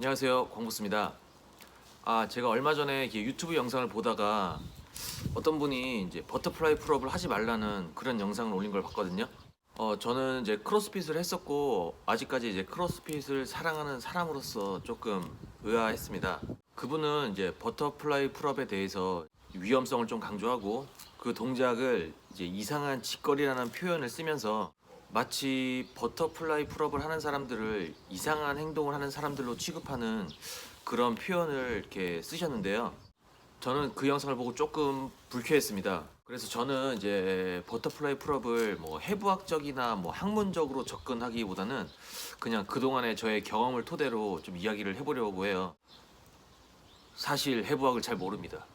안녕하세요. 광부스입니다. 아 제가 얼마 전에 유튜브 영상을 보다가 어떤 분이 이제 버터플라이 풀업을 하지 말라는 그런 영상을 올린 걸 봤거든요. 어 저는 이제 크로스핏을 했었고 아직까지 이제 크로스핏을 사랑하는 사람으로서 조금 의아했습니다. 그분은 이제 버터플라이 풀업에 대해서 위험성을 좀 강조하고 그 동작을 이제 이상한 짓거리라는 표현을 쓰면서 마치 버터플라이 풀업을 하는 사람들을 이상한 행동을 하는 사람들로 취급하는 그런 표현을 이렇게 쓰셨는데요. 저는 그 영상을 보고 조금 불쾌했습니다. 그래서 저는 이제 버터플라이 풀업을 뭐 해부학적이나 뭐 학문적으로 접근하기보다는 그냥 그동안의 저의 경험을 토대로 좀 이야기를 해보려고 해요. 사실 해부학을 잘 모릅니다.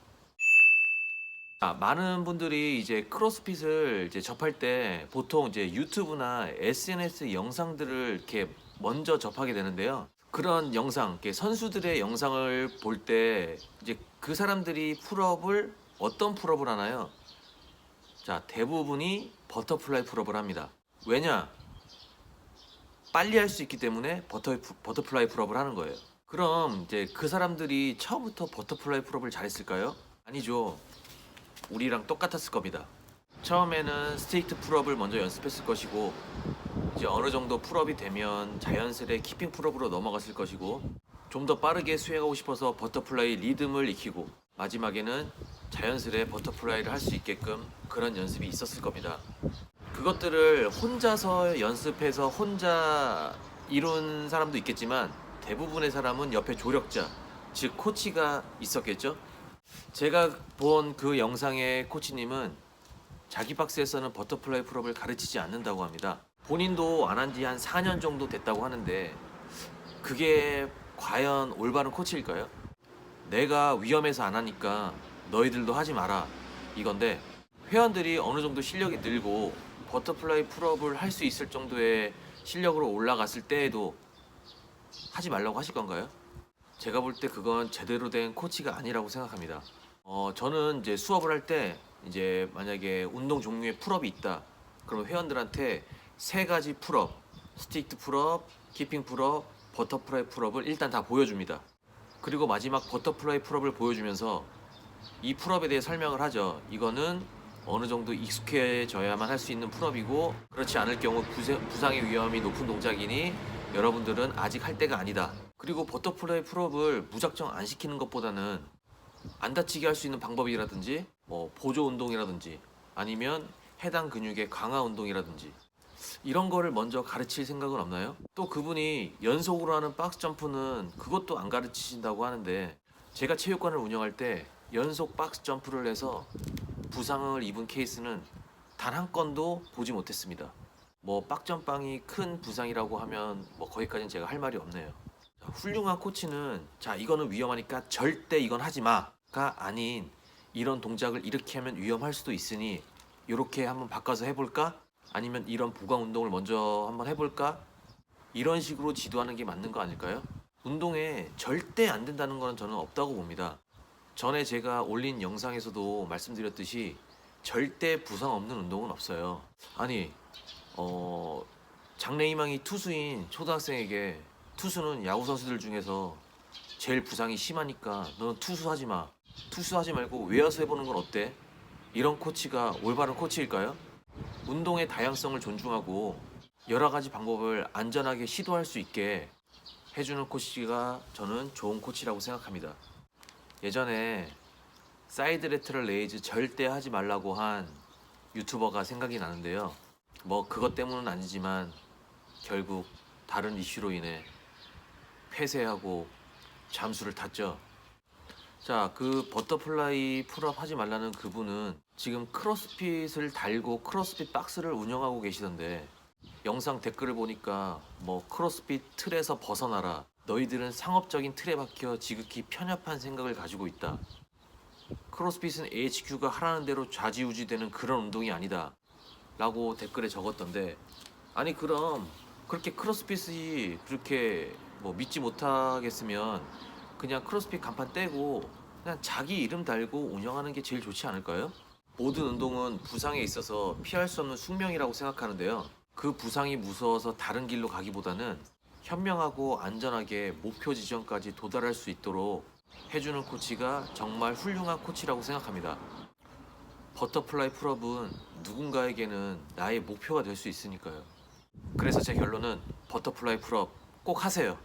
아, 많은 분들이 이제 크로스핏을 이제 접할 때 보통 이제 유튜브나 SNS 영상들을 이렇게 먼저 접하게 되는데요. 그런 영상, 이렇게 선수들의 영상을 볼 때 이제 그 사람들이 풀업을 어떤 풀업을 하나요? 자, 대부분이 버터플라이 풀업을 합니다. 왜냐? 빨리 할 수 있기 때문에 버터, 버터플라이 풀업을 하는 거예요. 그럼 이제 그 사람들이 처음부터 버터플라이 풀업을 잘했을까요? 아니죠. 우리랑 똑같았을 겁니다. 처음에는 스테이트 풀업을 먼저 연습했을 것이고 이제 어느 정도 풀업이 되면 자연스레 키핑 풀업으로 넘어갔을 것이고 좀 더 빠르게 수행하고 싶어서 버터플라이 리듬을 익히고 마지막에는 자연스레 버터플라이를 할 수 있게끔 그런 연습이 있었을 겁니다. 그것들을 혼자서 연습해서 혼자 이룬 사람도 있겠지만 대부분의 사람은 옆에 조력자, 즉 코치가 있었겠죠. 제가 본 그 영상의 코치님은 자기 박스에서는 버터플라이 풀업을 가르치지 않는다고 합니다. 본인도 안 한 지 한 4년 정도 됐다고 하는데 그게 과연 올바른 코치일까요? 내가 위험해서 안 하니까 너희들도 하지 마라 이건데 회원들이 어느 정도 실력이 늘고 버터플라이 풀업을 할 수 있을 정도의 실력으로 올라갔을 때에도 하지 말라고 하실 건가요? 제가 볼 때 그건 제대로 된 코치가 아니라고 생각합니다. 어, 저는 이제 수업을 할 때 이제 만약에 운동 종류의 풀업이 있다. 그러면 회원들한테 세 가지 풀업, 스틱트 풀업, 키핑 풀업, 버터플라이 풀업을 일단 다 보여줍니다. 그리고 마지막 버터플라이 풀업을 보여주면서 이 풀업에 대해 설명을 하죠. 이거는 어느 정도 익숙해져야만 할 수 있는 풀업이고 그렇지 않을 경우 부상의 위험이 높은 동작이니 여러분들은 아직 할 때가 아니다. 그리고 버터플라이 풀업을 무작정 안 시키는 것보다는 안 다치게 할 수 있는 방법이라든지 뭐 보조 운동이라든지 아니면 해당 근육의 강화 운동이라든지 이런 거를 먼저 가르칠 생각은 없나요? 또 그분이 연속으로 하는 박스 점프는 그것도 안 가르치신다고 하는데 제가 체육관을 운영할 때 연속 박스 점프를 해서 부상을 입은 케이스는 단 한 건도 보지 못했습니다. 뭐 빡점빵이 큰 부상이라고 하면 뭐 거기까지는 제가 할 말이 없네요. 자, 훌륭한 코치는 자 이거는 위험하니까 절대 이건 하지 마가 아닌 이런 동작을 이렇게 하면 위험할 수도 있으니 이렇게 한번 바꿔서 해볼까? 아니면 이런 보강 운동을 먼저 한번 해볼까? 이런 식으로 지도하는 게 맞는 거 아닐까요? 운동에 절대 안 된다는 거는 저는 없다고 봅니다. 전에 제가 올린 영상에서도 말씀드렸듯이 절대 부상 없는 운동은 없어요. 아니, 어, 장래희망이 투수인 초등학생에게 투수는 야구 선수들 중에서 제일 부상이 심하니까 너는 투수하지 마. 투수하지 말고 외야수 해보는 건 어때? 이런 코치가 올바른 코치일까요? 운동의 다양성을 존중하고 여러 가지 방법을 안전하게 시도할 수 있게 해주는 코치가 저는 좋은 코치라고 생각합니다. 예전에 사이드 레터럴 레이즈 절대 하지 말라고 한 유튜버가 생각이 나는데요. 뭐 그것 때문은 아니지만 결국 다른 이슈로 인해 폐쇄하고 잠수를 탔죠. 자, 그 버터플라이 풀업 하지 말라는 그분은 지금 크로스핏을 달고 크로스핏 박스를 운영하고 계시던데 영상 댓글을 보니까 뭐 크로스핏 틀에서 벗어나라. 너희들은 상업적인 틀에 박혀 지극히 편협한 생각을 가지고 있다. 크로스핏은 HQ가 하라는 대로 좌지우지되는 그런 운동이 아니다. 라고 댓글에 적었던데 아니 그럼 그렇게 크로스핏이 그렇게 뭐 믿지 못하겠으면 그냥 크로스핏 간판 떼고 그냥 자기 이름 달고 운영하는 게 제일 좋지 않을까요? 모든 운동은 부상에 있어서 피할 수 없는 숙명이라고 생각하는데요. 그 부상이 무서워서 다른 길로 가기보다는 현명하고 안전하게 목표 지점까지 도달할 수 있도록 해주는 코치가 정말 훌륭한 코치라고 생각합니다. 버터플라이 풀업은 누군가에게는 나의 목표가 될 수 있으니까요. 그래서 제 결론은 버터플라이 풀업 꼭 하세요.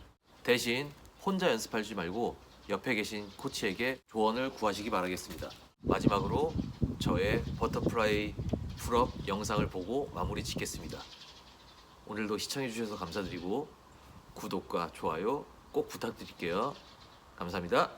대신 혼자 연습하지 말고 옆에 계신 코치에게 조언을 구하시기 바라겠습니다. 마지막으로 저의 버터플라이 풀업 영상을 보고 마무리 짓겠습니다. 오늘도 시청해주셔서 감사드리고 구독과 좋아요 꼭 부탁드릴게요. 감사합니다.